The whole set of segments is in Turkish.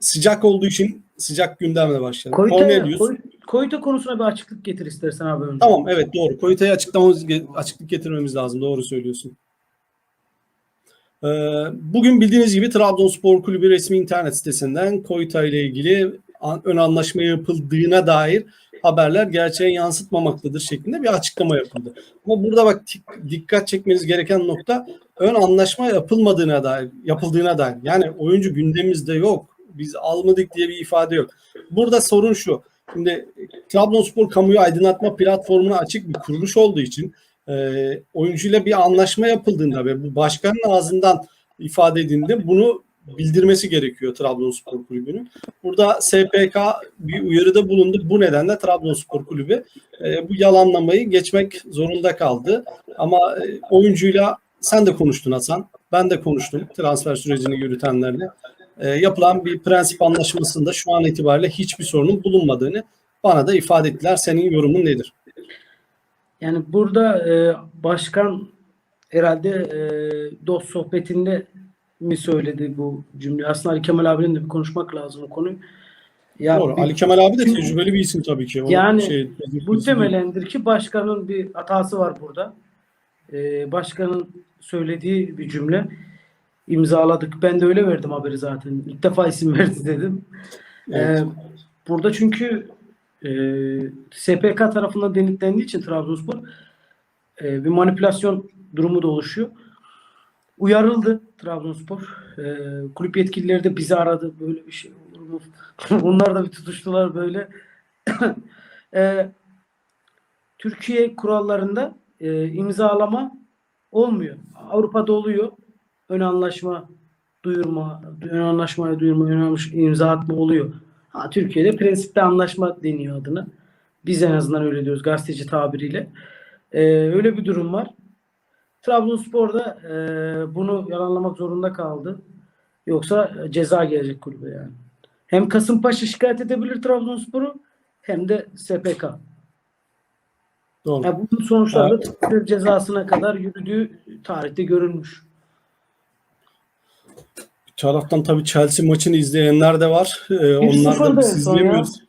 sıcak olduğu için sıcak gündemle başlayalım. Koyta, Cornelius. Koy- Koyta konusuna bir açıklık getir istersen abi önce. Tamam evet doğru. Koyta'yı açıklamamız, açıklık getirmemiz lazım. Doğru söylüyorsun. Ee, bugün bildiğiniz gibi Trabzonspor Kulübü resmi internet sitesinden Koyta ile ilgili an- ön anlaşma yapıldığına dair haberler gerçeğe yansıtmamaktadır şeklinde bir açıklama yapıldı. Ama burada bak dikkat çekmeniz gereken nokta ön anlaşma yapılmadığına dair, yapıldığına dair. Yani oyuncu gündemimizde yok. Biz almadık diye bir ifade yok. Burada sorun şu. Şimdi Trabzonspor kamuyu aydınlatma platformuna açık bir kuruluş olduğu için e, oyuncuyla bir anlaşma yapıldığında ve bu başkanın ağzından ifade edildiğinde bunu bildirmesi gerekiyor Trabzonspor Kulübü'nün. Burada SPK bir uyarıda bulundu. Bu nedenle Trabzonspor Kulübü e, bu yalanlamayı geçmek zorunda kaldı. Ama e, oyuncuyla sen de konuştun Hasan. Ben de konuştum transfer sürecini yürütenlerle. E, yapılan bir prensip anlaşmasında şu an itibariyle hiçbir sorunun bulunmadığını bana da ifade ettiler. Senin yorumun nedir? Yani burada e, başkan herhalde e, dost sohbetinde mi söyledi bu cümleyi? Aslında Ali Kemal abinin de bir konuşmak lazım o konuyu. Ya Doğru. bir- Ali Kemal abi de tecrübeli bir isim tabii ki. O Yani şey, Muhtemelendir ki başkanın bir hatası var burada. Ee, başkanın söylediği bir cümle imzaladık. Ben de öyle verdim haberi zaten. İlk defa isim verdi dedim. Evet. Ee, burada çünkü e, SPK tarafından denetlendiği için Trabzonspor e, bir manipülasyon durumu da oluşuyor. Uyarıldı Trabzonspor. E, kulüp yetkilileri de bizi aradı. Böyle bir şey olur mu? Onlar da bir tutuştular böyle. E, Türkiye kurallarında e, imzalama olmuyor. Avrupa'da oluyor. Ön anlaşma duyurma, ön anlaşmaya duyurma, ön anlaş- imza atma oluyor. Ha, Türkiye'de prensipte anlaşma deniyor adına. Biz en azından öyle diyoruz gazeteci tabiriyle. E, öyle bir durum var. Trabzonspor da e, bunu yalanlamak zorunda kaldı. Yoksa e, ceza gelecek kulübe yani. Hem Kasımpaşa şikayet edebilir Trabzonspor'u hem de SPK. Doğru. Ya bunun sonuçları da cezasına kadar yürüdüğü tarihte görülmüş. Bir taraftan tabii Chelsea maçını izleyenler de var. Ee, 1-0 onlar da biz izleyemiyoruz.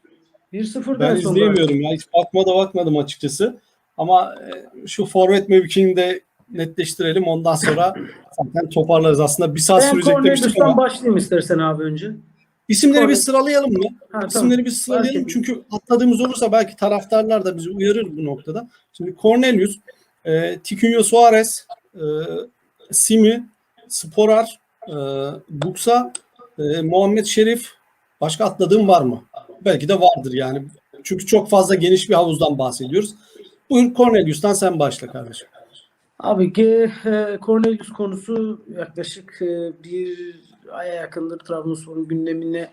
1-0'dan Ben izleyemiyorum ya. Hiç bakma da bakmadım açıkçası. Ama e, şu forvet mevkiini de netleştirelim. Ondan sonra zaten toparlarız. Aslında bir saat Ben sürecek demiştik ama başlayayım istersen abi önce. İsimleri bir sıralayalım mı? Ha, tamam. İsimleri bir sıralayalım çünkü atladığımız olursa belki taraftarlar da bizi uyarır bu noktada. Şimdi Cornelius, e, Tikunyo Suarez, e, Simi, Sporar, e, Buksa, e, Muhammed Şerif, başka atladığım var mı? Belki de vardır yani. Çünkü çok fazla geniş bir havuzdan bahsediyoruz. Buyur Cornelius'tan sen başla kardeşim. Abi ge- e, Cornelius konusu yaklaşık e, bir aya yakındır Trabzonspor'un gündemine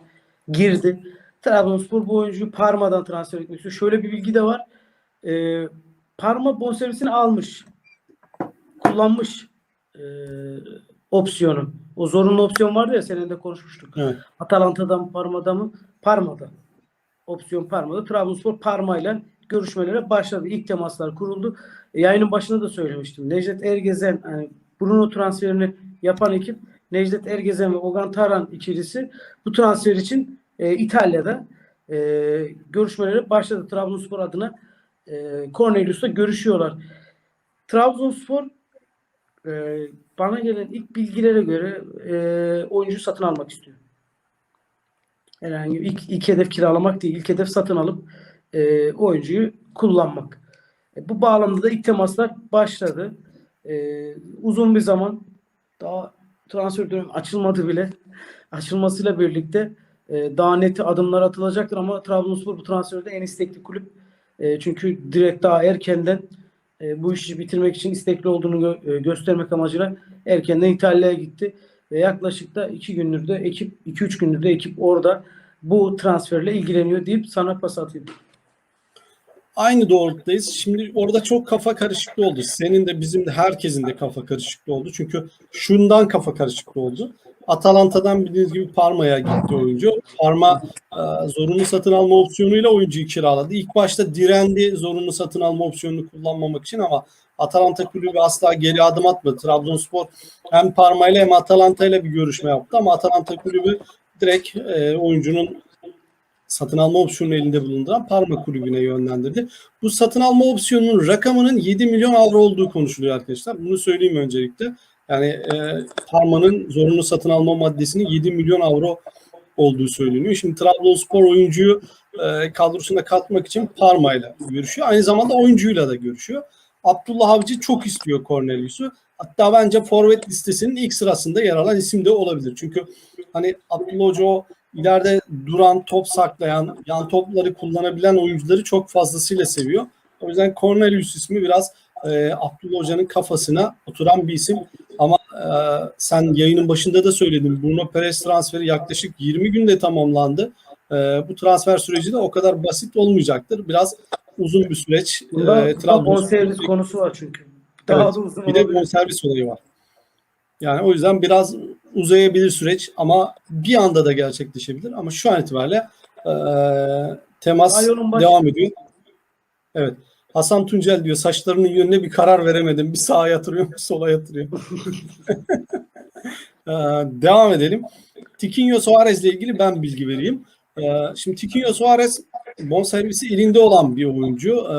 girdi. Trabzonspor bu oyuncuyu Parma'dan transfer etmek istiyor. Şöyle bir bilgi de var. E, Parma bonservisini almış. Kullanmış e, opsiyonu. O zorunlu opsiyon vardı ya senin de konuşmuştuk. Evet. Atalanta'da mı Parma'da mı? Parma'da. Opsiyon Parma'da. Trabzonspor Parma ile görüşmelere başladı. İlk temaslar kuruldu. E, yayının başında da söylemiştim. Necdet Ergezen yani Bruno transferini yapan ekip Necdet Ergezen ve Ogan Taran ikilisi bu transfer için e, İtalya'da e, görüşmelere başladı. Trabzonspor adına e, Cornelius'la görüşüyorlar. Trabzonspor e, bana gelen ilk bilgilere göre e, oyuncu satın almak istiyor. Herhangi ilk, ilk hedef kiralamak değil, ilk hedef satın alıp e, oyuncuyu kullanmak. E, bu bağlamda da ilk temaslar başladı. E, uzun bir zaman daha transfer dönemi açılmadı bile. Açılmasıyla birlikte e, daha net adımlar atılacaktır ama Trabzonspor bu transferde en istekli kulüp. E, çünkü direkt daha erkenden e, bu işi bitirmek için istekli olduğunu gö- e, göstermek amacıyla erkenden İtalya'ya gitti. Ve yaklaşık da iki gündür de ekip, iki üç gündür de ekip orada bu transferle ilgileniyor deyip sana pas atayım. Aynı doğrultudayız. Şimdi orada çok kafa karışıklığı oldu. Senin de bizim de herkesin de kafa karışıklığı oldu. Çünkü şundan kafa karışıklığı oldu. Atalanta'dan bildiğiniz gibi Parma'ya gitti oyuncu. Parma e, zorunlu satın alma opsiyonuyla oyuncuyu kiraladı. İlk başta direndi zorunlu satın alma opsiyonunu kullanmamak için ama Atalanta kulübü asla geri adım atmadı. Trabzonspor hem Parma ile hem Atalanta ile bir görüşme yaptı ama Atalanta kulübü direkt e, oyuncunun satın alma opsiyonu elinde bulunduran Parma kulübüne yönlendirdi. Bu satın alma opsiyonunun rakamının 7 milyon avro olduğu konuşuluyor arkadaşlar. Bunu söyleyeyim öncelikle. Yani e, Parma'nın zorunlu satın alma maddesinin 7 milyon avro olduğu söyleniyor. Şimdi Trabzonspor oyuncuyu e, kadrosuna katmak için Parma ile görüşüyor. Aynı zamanda oyuncuyla da görüşüyor. Abdullah Avcı çok istiyor Cornelius'u. Hatta bence forvet listesinin ilk sırasında yer alan isim de olabilir. Çünkü hani Abdullah Hoca o ileride duran, top saklayan, yan topları kullanabilen oyuncuları çok fazlasıyla seviyor. O yüzden Cornelius ismi biraz e, Abdullah Hoca'nın kafasına oturan bir isim. Ama e, sen yayının başında da söyledin. Bruno Perez transferi yaklaşık 20 günde tamamlandı. E, bu transfer süreci de o kadar basit olmayacaktır. Biraz uzun bir süreç. Bunda E, e, Trabzonspor- bonservis konusu var çünkü. Daha Evet, da uzun bir de olabilir. bonservis olayı var. Yani o yüzden biraz uzayabilir süreç ama bir anda da gerçekleşebilir. Ama şu an itibariyle e, temas devam ediyor. Evet. Hasan Tuncel diyor saçlarının yönüne bir karar veremedim. Bir sağa yatırıyor bir sola yatırıyor. E, devam edelim. Tiquinho Suarez ile ilgili ben bilgi vereyim. E, şimdi Tiquinho Suarez bonservisi elinde olan bir oyuncu. E,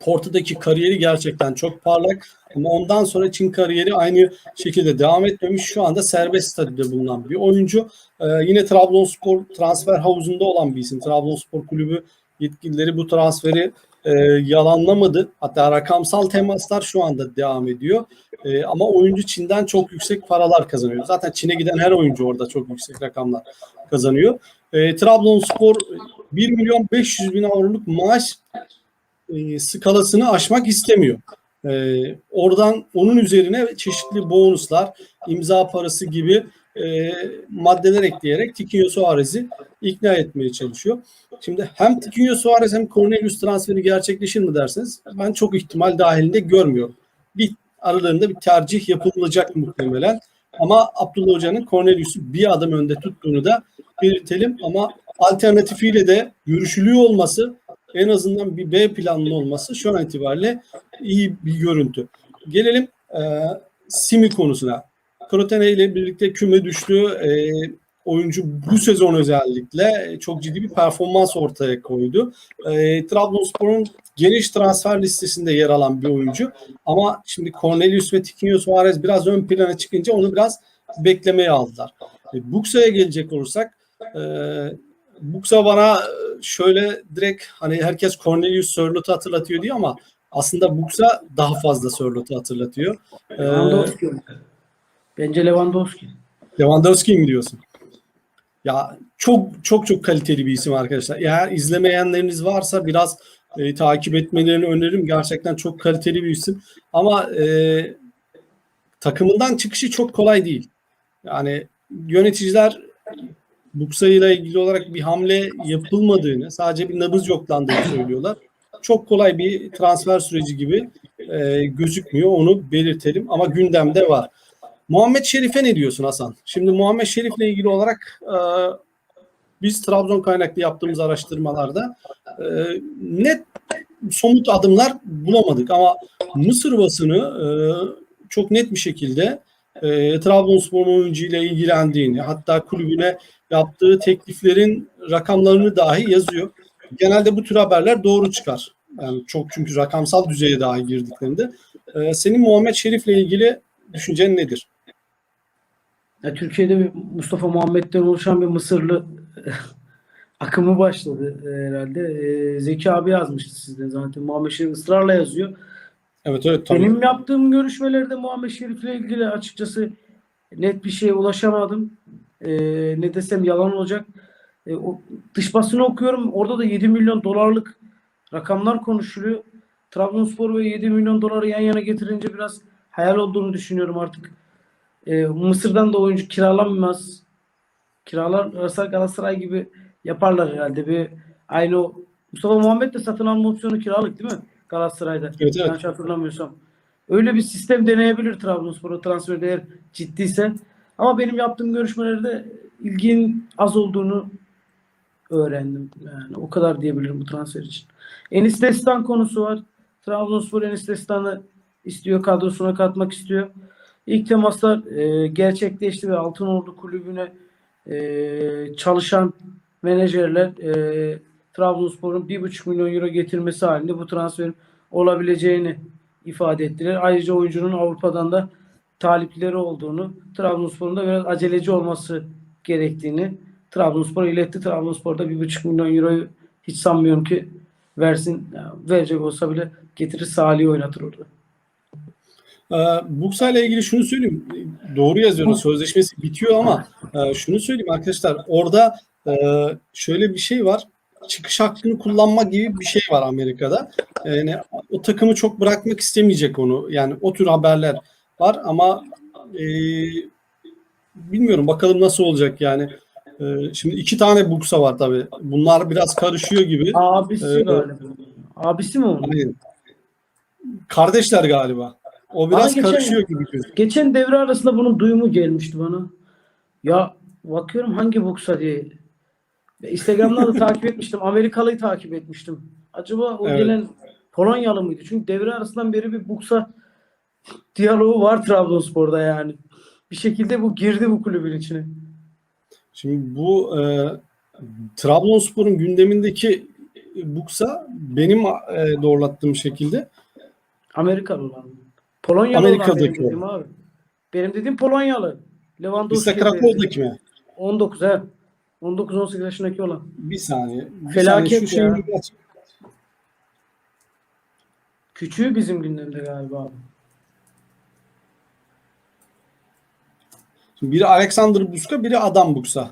Porto'daki kariyeri gerçekten çok parlak. Ama ondan sonra Çin kariyeri aynı şekilde devam etmemiş. Şu anda serbest statüde bulunan bir oyuncu. Ee, yine Trabzonspor transfer havuzunda olan bir isim. Trabzonspor kulübü yetkilileri bu transferi e, yalanlamadı. Hatta rakamsal temaslar şu anda devam ediyor. E, ama oyuncu Çin'den çok yüksek paralar kazanıyor. Zaten Çin'e giden her oyuncu orada çok yüksek rakamlar kazanıyor. E, Trabzonspor 1 milyon 500 bin avroluk maaş e, skalasını aşmak istemiyor. E, oradan onun üzerine çeşitli bonuslar, imza parası gibi e, maddeler ekleyerek Tiquinho Suarez'i ikna etmeye çalışıyor. Şimdi hem Tiquinho Suarez hem Cornelius transferi gerçekleşir mi derseniz ben çok ihtimal dahilinde görmüyorum. Bir aralarında bir tercih yapılacak muhtemelen. Ama Abdullah Hoca'nın Cornelius'u bir adım önde tuttuğunu da belirtelim. Ama alternatifiyle de görüşülüyor olması en azından bir B planlı olması şu an itibariyle iyi bir görüntü. Gelelim e, Simi konusuna. Krotene ile birlikte küme düştü. E, oyuncu bu sezon özellikle çok ciddi bir performans ortaya koydu. E, Trabzonspor'un geniş transfer listesinde yer alan bir oyuncu. Ama şimdi Cornelius ve Tiquinho Suarez biraz ön plana çıkınca onu biraz beklemeye aldılar. E, Buksa'ya gelecek olursak e, Buksa bana şöyle direkt hani herkes Cornelius Sörlot'u hatırlatıyor diyor ama aslında Buksa daha fazla Sörlot'u hatırlatıyor. Ee, Lewandowski. Bence Lewandowski. Lewandowski mi diyorsun? Ya çok çok çok kaliteli bir isim arkadaşlar. Eğer izlemeyenleriniz varsa biraz e, takip etmelerini öneririm. Gerçekten çok kaliteli bir isim. Ama e, takımından çıkışı çok kolay değil. Yani yöneticiler Buksa ile ilgili olarak bir hamle yapılmadığını, sadece bir nabız yoklandığını söylüyorlar. Çok kolay bir transfer süreci gibi e, gözükmüyor. Onu belirtelim ama gündemde var. Muhammed Şerif'e ne diyorsun Hasan? Şimdi Muhammed Şerif'le ilgili olarak e, biz Trabzon kaynaklı yaptığımız araştırmalarda e, net somut adımlar bulamadık ama Mısır basını e, çok net bir şekilde e, Trabzonspor'un oyuncuyla ilgilendiğini hatta kulübüne yaptığı tekliflerin rakamlarını dahi yazıyor. Genelde bu tür haberler doğru çıkar. Yani çok çünkü rakamsal düzeye dahi girdiklerinde. E, senin Muhammed Şerif'le ilgili düşüncen nedir? Ya Türkiye'de bir Mustafa Muhammed'den oluşan bir Mısırlı akımı başladı herhalde. E, Zeki abi yazmıştı sizden zaten. Muhammed Şerif ısrarla yazıyor. Evet evet tabii. Benim yaptığım görüşmelerde Muhammed Şerif'le ilgili açıkçası net bir şeye ulaşamadım. E, ne desem yalan olacak. E, o dış basını okuyorum. Orada da 7 milyon dolarlık rakamlar konuşuluyor. Trabzonspor ve 7 milyon doları yan yana getirince biraz hayal olduğunu düşünüyorum artık. E, Mısır'dan da oyuncu kiralanmaz. Kiralarsa Galatasaray gibi yaparlar herhalde. Bir aynı o Mustafa Muhammed de satın alma opsiyonu kiralık değil mi? Galatasaray'da. Evet, evet. Yanlış hatırlamıyorsam. Öyle bir sistem deneyebilir Trabzonspor'a transfer eğer ciddiyse. Ama benim yaptığım görüşmelerde ilginin az olduğunu öğrendim. Yani o kadar diyebilirim bu transfer için. Enis Destan konusu var. Trabzonspor Enis Destan'ı istiyor, kadrosuna katmak istiyor. İlk temaslar e, gerçekleşti ve Altınordu kulübüne e, çalışan menajerler e, Trabzonspor'un 1,5 milyon euro getirmesi halinde bu transferin olabileceğini ifade ettiler. Ayrıca oyuncunun Avrupa'dan da talipleri olduğunu, Trabzonspor'un da biraz aceleci olması gerektiğini Trabzonspor iletti. Trabzonspor'da 1,5 milyon euroyu hiç sanmıyorum ki versin. Ya, verecek olsa bile getirir Salih'i oynatır orada. Ee, Buksa ile ilgili şunu söyleyeyim. Doğru yazıyoruz. Sözleşmesi bitiyor ama e, şunu söyleyeyim arkadaşlar. Orada e, şöyle bir şey var. Çıkış hakkını kullanma gibi bir şey var Amerika'da. Yani o takımı çok bırakmak istemeyecek onu. Yani o tür haberler var ama e, bilmiyorum bakalım nasıl olacak yani. E, şimdi iki tane Buksa var tabii. Bunlar biraz karışıyor gibi. Abisi Evet. galiba. Abisi mi onun? Aynen. Kardeşler galiba. O biraz geçen- karışıyor gibi gözüküyor. Geçen devre arasında bunun duyumu gelmişti bana. Ya bakıyorum hangi buksa diye. Instagram'dan da takip etmiştim. Amerikalıyı takip etmiştim. Acaba o Evet. gelen Polonyalı mıydı? Çünkü devre arasından beri bir buksa diyaloğu var Trabzonspor'da yani. Bir şekilde bu girdi bu kulübün içine. Şimdi bu e, Trabzonspor'un gündemindeki Buksa benim e, doğrulattığım şekilde Amerikalı olan. Polonyalı olan Amerika'daki benim dediğim abi. Benim dediğim Polonyalı. Lewandowski. Krakow'daki mi? 19 he. 19-18 yaşındaki olan. Bir saniye. Bir Felaket saniye. Ya. Küçüğü bizim gündemde galiba Şimdi biri Alexander Buska, biri Adam Buksa.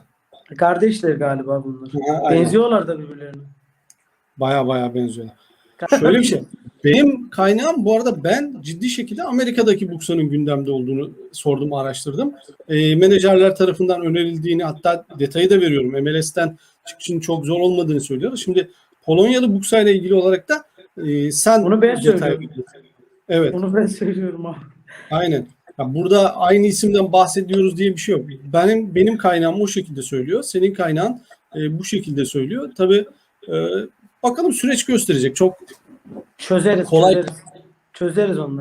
Kardeşler galiba bunlar. Ha. Benziyorlar da birbirlerine. Baya baya benziyor. Şöyle bir şey. Benim kaynağım bu arada ben ciddi şekilde Amerika'daki Buksa'nın gündemde olduğunu sordum, araştırdım. E, menajerler tarafından önerildiğini hatta detayı da veriyorum. MLS'ten çıkışın çok zor olmadığını söylüyorlar. Şimdi Polonyalı Buksa ile ilgili olarak da e, sen Onu ben detay söylüyorum. Evet. Onu ben söylüyorum abi. Aynen. Ya burada aynı isimden bahsediyoruz diye bir şey yok. Benim benim kaynağım o şekilde söylüyor. Senin kaynağın e, bu şekilde söylüyor. Tabii e, bakalım süreç gösterecek. Çok Çözeriz, Kolay- çözeriz. Çözeriz onları.